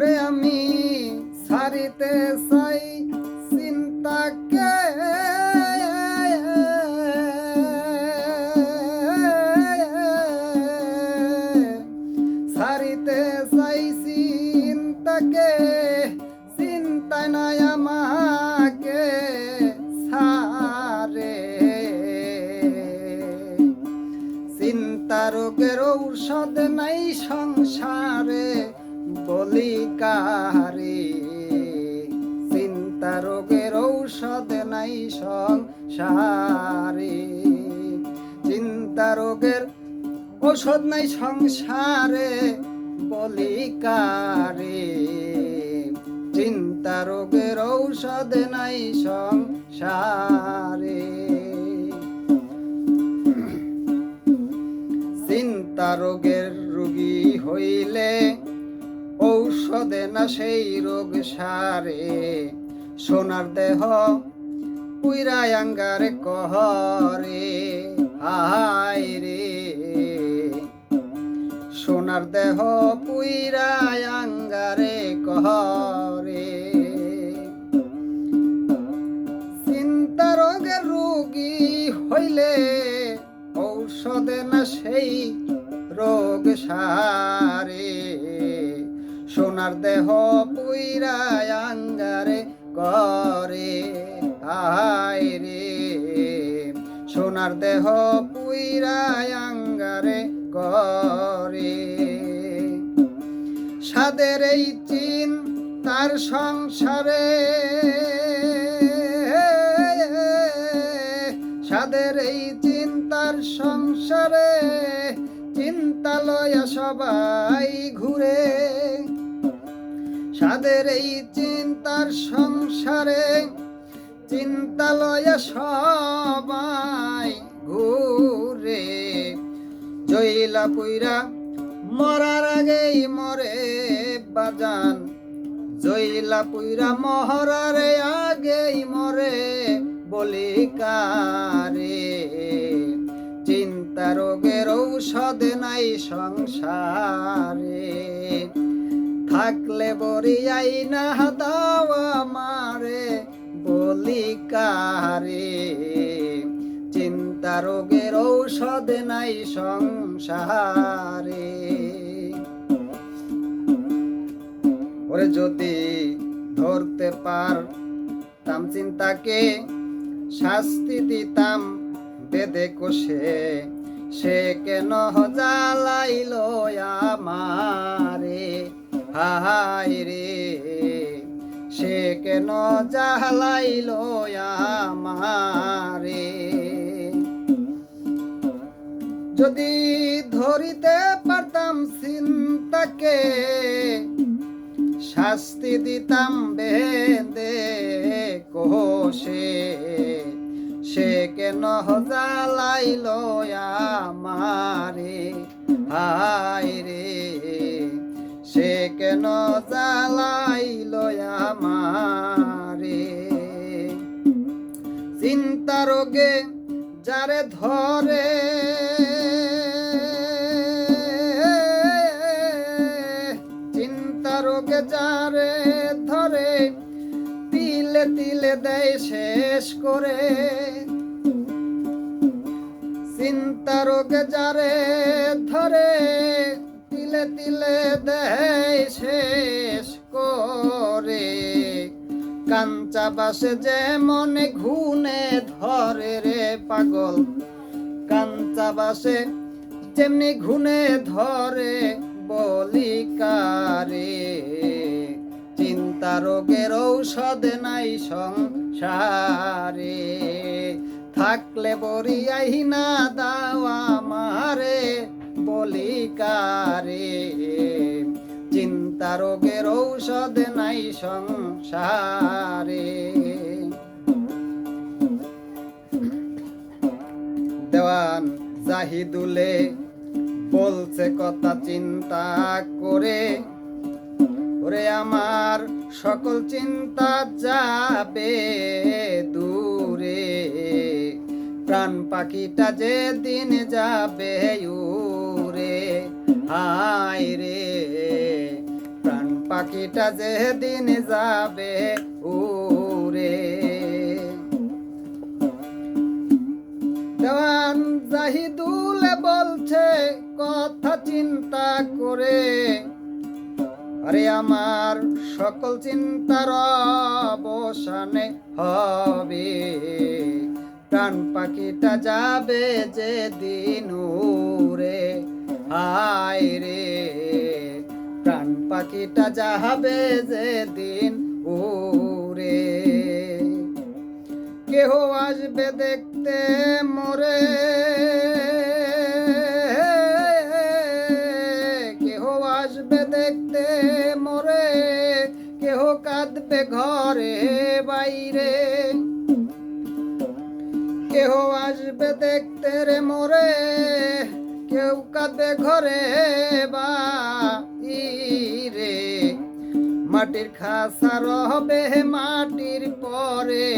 ওরে আমি সারিতে চাই চিন্তাকে সারিতে চাই চিন্তাকে চিন্তা নাই আমাকে সারে চিন্তা রোগের ঔষধ নাই সংসারে। বলি কারে চিন্তা রোগের ঔষধ নাই সংসারে। চিন্তা রোগের ঔষধ নাই সংসারে, বলি কারে চিন্তা রোগের ঔষধ নাই সংসারে। চিন্তা রোগের রোগী হইলে ঔষধে না সেই রোগ সারে। সোনার দেহ পুইরা আঙ্গারে কহরে। হায় রে। সোনার দেহ পুইরা আঙ্গারে কহরে। চিন্তা রোগের রোগী হইলে ঔষধে না সেই রোগ সারে। সোনার দেহ পুইরা আঙ্গারে করে। আয় রে, সোনার দেহ পুইরা আঙ্গারে করে। সাদের এই চিন তার সংসারে, সাদের এই চিন্তার সংসারে চিন্তা লয়া সবাই ঘুরে। সাদের এই চিন্তার সংসারে চিন্তা লয়া সবাই ঘুরে। জইলা পুইরা মরার আগেই মরে বাজান। জইলা পুইরা মহরারে আগেই মরে বলি কারে চিন্তা রোগের ঔষধ নাই সংসারে। থাকলে বরিয়াই না দাওয়া মারে বলি কারে চিন্তা রোগের ঔষধ নাই সংসারে। ওরে যদি ধরতে পার তাম চিন্তাকে, শাস্তি দিতাম বেদে কোষে, সে কেন জ্বালাইল আমারে? হাই রে। সে কেন জ্বালাইল আমারে? যদি ধরিতে পারতাম চিন্তাকে, শাস্তি দিতাম বেদে কোষে। সে কেন জ্বালাইল আমারে? হায় রে। কেন জ্বালাইল আমারে? চিন্তা রোগে যারে ধরে। চিন্তা রোগে যারে ধরে, তিলে তিলে দেয় শেষ করে। চিন্তা রোগে যারে ধরে তিলে তিলে দেয় শেষ করে। কাঞ্চা বাসে যে মনে ঘুনে ধরে রে পাগল। কাঞ্চা বাসে যেমনি ঘুনে ধরে বলি কারে চিন্তা রোগের ঔষধ নাই সংসারে। থাকলে বরিয়াই না দাওয়া মারে বলি কারে চিন্তা রোগের ঔষধ নাই সংসারে। দেওয়ান জাহিদুলে বলছে কথা চিন্তা করে। ওরে আমার সকল চিন্তা যাবে। প্রাণ পাখিটা যে দিন যাবে উরে হায় রে, প্রাণ পাখিটা যেদিন যাবে উড়ে। দেওয়ান জাহিদুল বলছে, কথা চিন্তা করে। আরে আমার সকল চিন্তার অবসানে হবে। প্রাণ পাখিটা যাবে যে দিন রে হায় রে প্রাণ পাখিটা যাবে যে দিন উড়ে কেহ আসবে দেখতে মোরে। কেহ আসবে দেখতে মোরে। কেহ কাঁদবে ঘরে বাইরে। কেহ আসবে দেখতে রে মোরে, কেউ কাঁদবে ঘরে বাইরে মাটির খাসা রহবে মাটির পরে,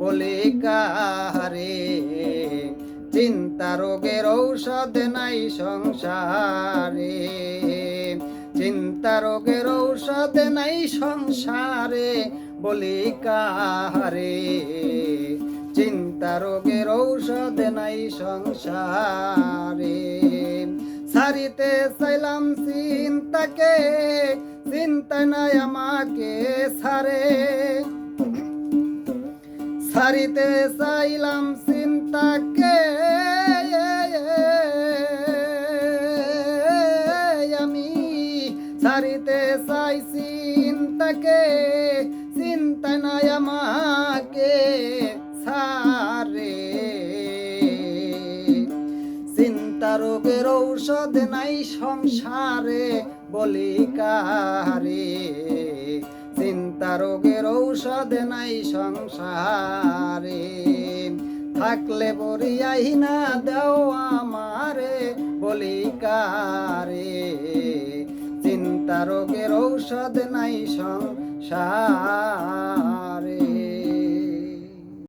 বলে কাহারে? চিন্তা রোগের ঔষধ নাই সংসারে। চিন্তা রোগের ঔষধ নাই সংসারে, বলি কাহারে? চিন্তা রোগের ঔষধ নাই সংসারে। সারিতে চাইলাম চিন্তাকে চিন্তা নাই আমাকে সারে সারিতে চাইলাম চিন্তাকে, আমি সারিতে চাই চিন্তাকে চিন্তা নাই আমাকে রোগের ঔষধ নাই সংসারে, বলি কারে চিন্তা রোগের ঔষধ নাই সংসারে। থাকলে বরিয়াই না দেও আমারে, বলি কারে চিন্তা রোগের ঔষধ নাই সংসারে।